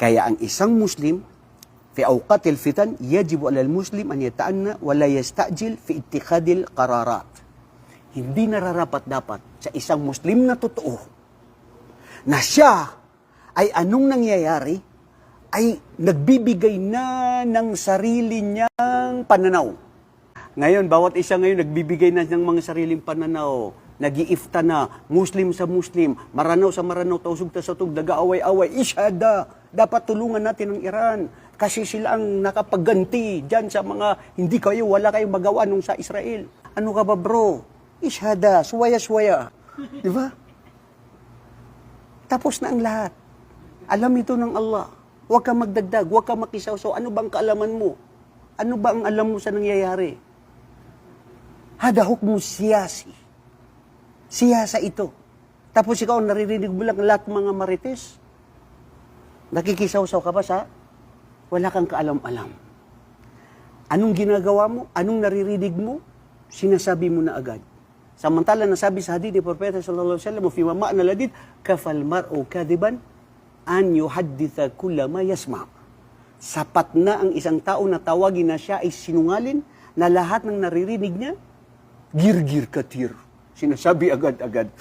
Kaya ang isang Muslim, في أوقات الفتن يجب على المسلم أن يتأنى ولا يستعجل في اتخاذ القرارات. Hindi nararapat dapat sa isang Muslim na totoo na siya ay anong nangyayari ay nagbibigay na ng sarili niyang pananaw. Ngayon, bawat isa ngayon nagbibigay na ng mga sariling pananaw. Nag-iifta na, Muslim sa Muslim, Maranaw sa Maranaw, Tausug sa Tug, Daga-away-away, Ishada. dapat tulungan natin ang Iran. Kasi sila ang nakapagganti dyan sa mga hindi kayo, wala kayong magawa nung sa Israel. Ano ka ba bro? Ishada, suwaya-suwaya. Di ba? Tapos na ang lahat. Alam ito ng Allah. Huwag ka magdagdag, huwag ka makisawsaw. Ano bang kaalaman mo? Ano ba ang alam mo sa nangyayari? Hada hukmu siyasi. Siyasa ito. Tapos ikaw, naririnig mo lang lahat mga marites. Nakikisawsaw ka ba sa? Wala kang kaalam-alam. Anong ginagawa mo? Anong naririnig mo? Sinasabi mo na agad. Samantala nasabi sa hadith ni Propeta sallallahu alaihi wasallam, "Fi ma'na ladid kafal mar'u kadiban an yuhadditha kulla ma yasma." Sapat na ang isang tao na tawagin na siya ay sinungalin na lahat ng naririnig niya, gir-gir katir. Sinasabi agad-agad.